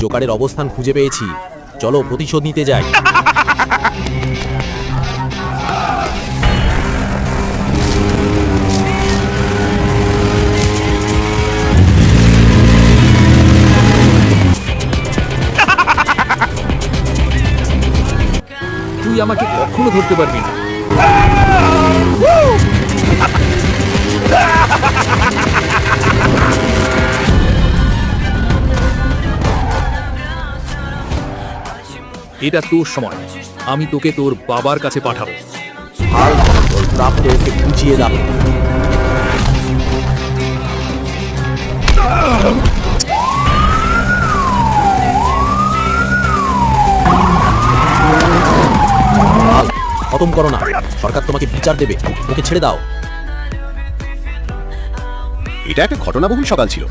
জোকারের অবস্থান খুঁজে পেয়েছি। চলো প্রতিশোধ নিতে যাই। তুই আমাকে কখনো ধরতে পারবি না। এটা তোর সময়। আমি তোকে তোর বাবার কাছে পাঠাবো। হাল তোর প্রাপ্তকে বুঝিয়ে দাও। খতম করো না। সরকার তোমাকে বিচার দেবে। ওকে ছেড়ে দাও। এটা একটা ঘটনাবহুল সকাল ছিল।